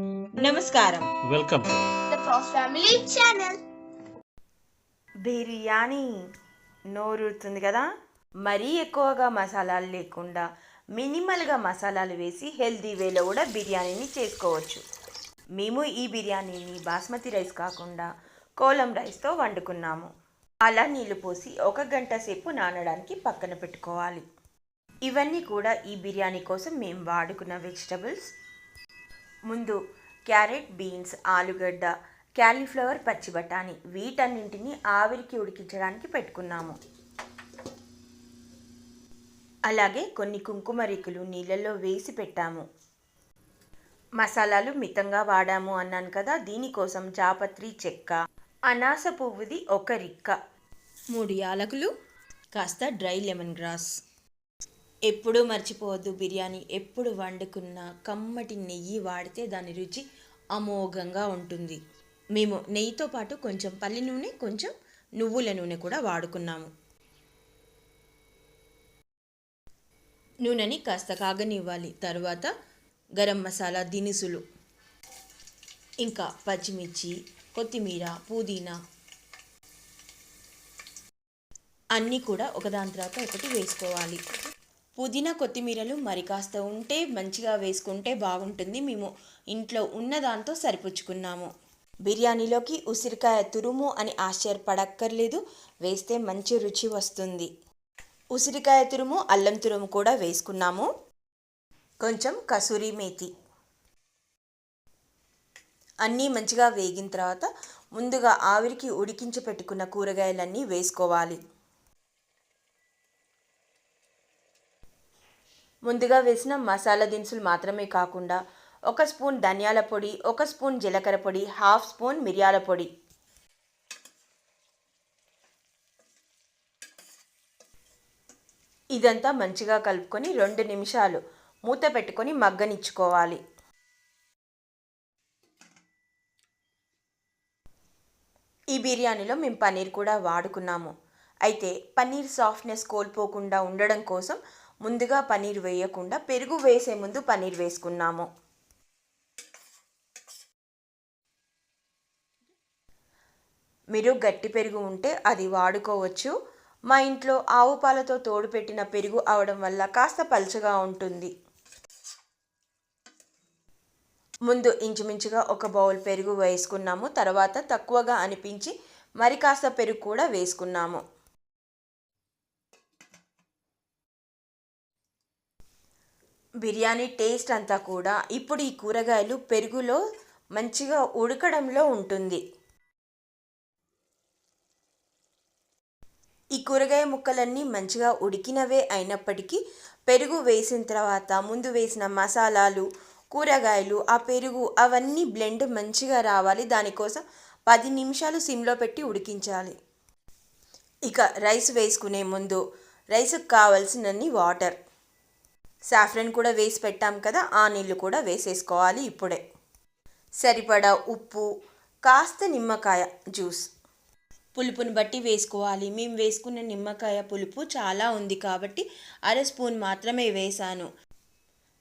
నమస్కారం. Welcome. Family channel. Biryani నోరుతుంది కదా? మరీ ఎక్కువగా మసాలాలు లేకుండా మినిమల్గా మసాలాలు వేసి హెల్తీ వేలో కూడా బిర్యానీని చేసుకోవచ్చు. మేము ఈ బిర్యానీని బాస్మతి రైస్ కాకుండా కోలం రైస్తో వండుకున్నాము. అలా నీళ్ళు పోసి ఒక గంట సేపు నానడానికి పక్కన పెట్టుకోవాలి. ఇవన్నీ కూడా ఈ బిర్యానీ కోసం మేము వాడుకున్న వెజిటబుల్స్. ముందు క్యారెట్ బీన్స్ ఆలుగడ్డ క్యాలీఫ్లవర్ పచ్చి బఠానీ వీటన్నింటిని ఆవిరికి ఉడికించడానికి పెట్టుకున్నాము. అలాగే కొన్ని కుంకుమ రేకులు నీళ్ళల్లో వేసి పెట్టాము. మసాలాలు మితంగా వాడాము అన్నాను కదా దీనికోసం జాపత్రి చెక్క అనాస పువ్వుది ఒక రిక్క మూడు యాలకులు కాస్త డ్రై లెమన్ గ్రాస్. ఎప్పుడూ మర్చిపోవద్దు బిర్యానీ. ఎప్పుడు వండుకున్న కమ్మటి నెయ్యి వాడితే దాని రుచి అమోఘంగా ఉంటుంది. మేము నెయ్యితో పాటు కొంచెం పల్లి నూనె కొంచెం నువ్వుల నూనె కూడా వాడుకున్నాము. నూనెని కాస్త కాగనివ్వాలి. తర్వాత గరం మసాలా దినుసులు ఇంకా పచ్చిమిర్చి కొత్తిమీర పుదీనా అన్నీ కూడా ఒకదాని తర్వాత ఒకటి వేసుకోవాలి. పుదీనా కొత్తిమీరలు మరి కాస్త ఉంటే మంచిగా వేసుకుంటే బాగుంటుంది. మేము ఇంట్లో ఉన్న దాంతో సరిపుచ్చుకున్నాము. బిర్యానీలోకి ఉసిరికాయ తురుము అని ఆశ్చర్యపడక్కర్లేదు. వేస్తే మంచి రుచి వస్తుంది. ఉసిరికాయ తురుము అల్లం తురుము కూడా వేసుకున్నాము. కొంచెం కసూరి మేతి. అన్నీ మంచిగా వేగిన తర్వాత ముందుగా ఆవిరికి ఉడికించి పెట్టుకున్న కూరగాయలన్నీ వేసుకోవాలి. ముందుగా వేసిన మసాలా దినుసులు మాత్రమే కాకుండా ఒక స్పూన్ ధనియాల పొడి ఒక స్పూన్ జీలకర్ర పొడి హాఫ్ స్పూన్ మిరియాల పొడి. ఇదంతా మంచిగా కలుపుకొని రెండు నిమిషాలు మూత పెట్టుకొని మగ్గనిచ్చుకోవాలి. ఈ బిర్యానీలో మేము పన్నీర్ కూడా వాడుకున్నాము. అయితే పన్నీర్ సాఫ్ట్నెస్ కోల్పోకుండా ఉండడం కోసం ముందుగా పన్నీర్ వేయకుండా పెరుగు వేసే ముందు పన్నీర్ వేసుకున్నాము. మీరు గట్టి పెరుగు ఉంటే అది వాడుకోవచ్చు. మా ఇంట్లో ఆవు పాలతో తోడు పెట్టిన పెరుగు అవడం వల్ల కాస్త పలుచగా ఉంటుంది. ముందు ఇంచుమించుగా ఒక బౌల్ పెరుగు వేసుకున్నాము. తర్వాత తక్కువగా అనిపించి మరి కాస్త పెరుగు కూడా వేసుకున్నాము. బిర్యానీ టేస్ట్ అంతా కూడా ఇప్పుడు ఈ కూరగాయలు పెరుగులో మంచిగా ఉడకడంలో ఉంటుంది. ఈ కూరగాయ ముక్కలన్నీ మంచిగా ఉడికినవే అయినప్పటికీ పెరుగు వేసిన తర్వాత ముందు వేసిన మసాలాలు కూరగాయలు ఆ పెరుగు అవన్నీ బ్లెండ్ మంచిగా రావాలి. దానికోసం పది నిమిషాలు సిమ్లో పెట్టి ఉడికించాలి. ఇక రైస్ వేసుకునే ముందు రైస్కి కావాల్సినన్ని వాటర్. సాఫ్రన్ కూడా వేసి పెట్టాం కదా ఆ నీళ్ళు కూడా వేసేసుకోవాలి ఇప్పుడే. సరిపడా ఉప్పు కాస్త నిమ్మకాయ జ్యూస్. పులుపుని బట్టి వేసుకోవాలి. మేము వేసుకున్న నిమ్మకాయ పులుపు చాలా ఉంది కాబట్టి అర స్పూన్ మాత్రమే వేసాను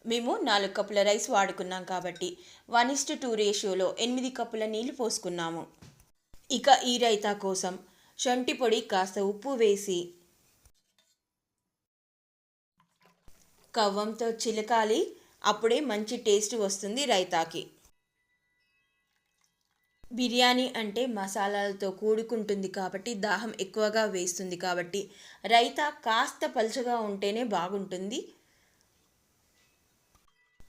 మేము నాలుగు కప్పుల రైస్ వాడుకున్నాం కాబట్టి వన్ ఇస్ట్ టూ రేషియోలో ఎనిమిది కప్పుల నీళ్ళు పోసుకున్నాము. ఇక ఈ రైతా కోసం శొంఠి పొడి కాస్త ఉప్పు వేసి కవ్వంతో చిలకాలి అప్పుడే మంచి టేస్ట్ వస్తుంది రైతాకి. బిర్యానీ అంటే మసాలాలతో కూడుకుంటుంది కాబట్టి దాహం ఎక్కువగా వేస్తుంది కాబట్టి రైతా కాస్త పలుచగా ఉంటేనే బాగుంటుంది.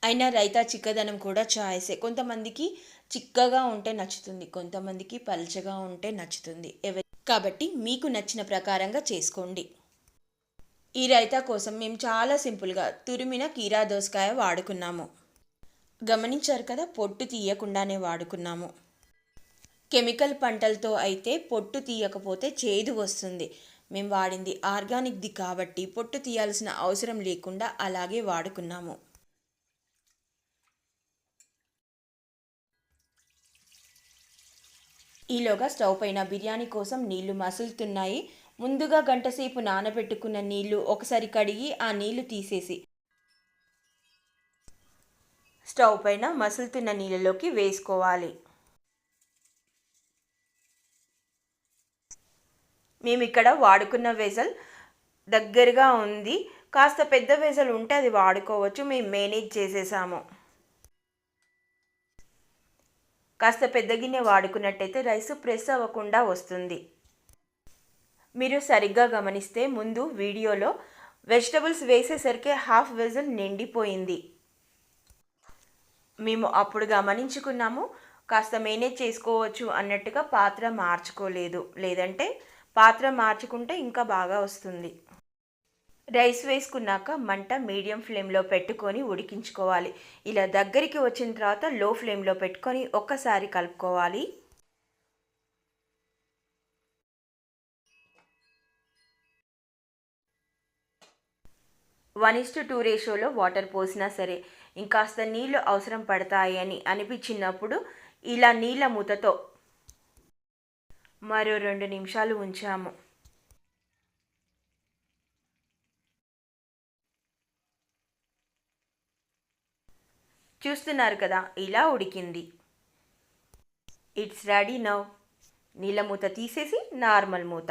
అయినా రైతా చిక్కదనం కూడా చాయిసే. కొంతమందికి చిక్కగా ఉంటే నచ్చుతుంది కొంతమందికి పలుచగా ఉంటే నచ్చుతుంది. ఎవరి కాబట్టి మీకు నచ్చిన ప్రకారంగా చేసుకోండి. ఈ రైతా కోసం మేము చాలా సింపుల్గా తురిమిన కీరా దోసకాయ వాడుకున్నాము. గమనించారు కదా పొట్టు తీయకుండానే వాడుకున్నాము. కెమికల్ పంటలతో అయితే పొట్టు తీయకపోతే చేదు వస్తుంది. మేము వాడింది ఆర్గానిక్ది కాబట్టి పొట్టు తీయాల్సిన అవసరం లేకుండా అలాగే వాడుకున్నాము. ఈలోగా స్టవ్ పైన బిర్యానీ కోసం నీళ్ళు మసులుతున్నాయి. ముందుగా గంటసేపు నానబెట్టుకున్న నీళ్ళు ఒకసారి కడిగి ఆ నీళ్ళు తీసేసి స్టవ్ పైన మసులుతున్న నీళ్ళలోకి వేసుకోవాలి. మేము ఇక్కడ వాడుకున్న వెజల్ దగ్గరగా ఉంది. కాస్త పెద్ద వెజల్ ఉంటే అది వాడుకోవచ్చు. మేము మేనేజ్ చేసేసాము. కాస్త పెద్ద గిన్నె వాడుకున్నట్టయితే రైస్ ప్రెస్ అవ్వకుండా వస్తుంది. మీరు సరిగ్గా గమనిస్తే ముందు వీడియోలో వెజిటబుల్స్ వేసేసరికి హాఫ్ వెజల్ నిండిపోయింది. మేము అప్పుడు గమనించుకున్నాము కాస్త మేనేజ్ చేసుకోవచ్చు అన్నట్టుగా పాత్ర మార్చుకోలేదు. లేదంటే పాత్ర మార్చుకుంటే ఇంకా బాగా వస్తుంది. రైస్ వేసుకున్నాక మంట మీడియం ఫ్లేమ్లో పెట్టుకొని ఉడికించుకోవాలి. ఇలా దగ్గరికి వచ్చిన తర్వాత లో ఫ్లేమ్లో పెట్టుకొని ఒక్కసారి కలుపుకోవాలి. వన్ ఇస్ టు టూ రేషియోలో వాటర్ పోసినా సరే ఇంకాస్త నీళ్ళు అవసరం పడతాయి అని అనిపించినప్పుడు ఇలా నీళ్ళ మూతతో మరో రెండు నిమిషాలు ఉంచాము. చూస్తున్నారు కదా ఇలా ఉడికింది. ఇట్స్ రెడీ నౌ నీళ్ళ మూత తీసేసి నార్మల్ మూత.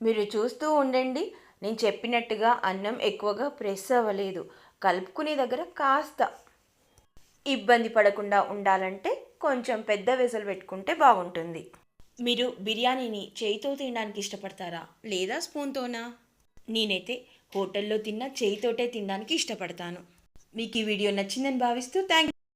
మీరు చూస్తూ ఉండండి నేను చెప్పినట్టుగా అన్నం ఎక్కువగా ప్రెస్ అవ్వలేదు. కలుపుకునే దగ్గర కాస్త ఇబ్బంది పడకుండా ఉండాలంటే కొంచెం పెద్ద వెసలు పెట్టుకుంటే బాగుంటుంది. మీరు బిర్యానీని చేయితో తినడానికి ఇష్టపడతారా? లేదా స్పూన్తోనా? నేనైతే హోటల్లో తిన్న చేయితోటే తినడానికి ఇష్టపడతాను. మీకు ఈ వీడియో నచ్చిందని భావిస్తూ థ్యాంక్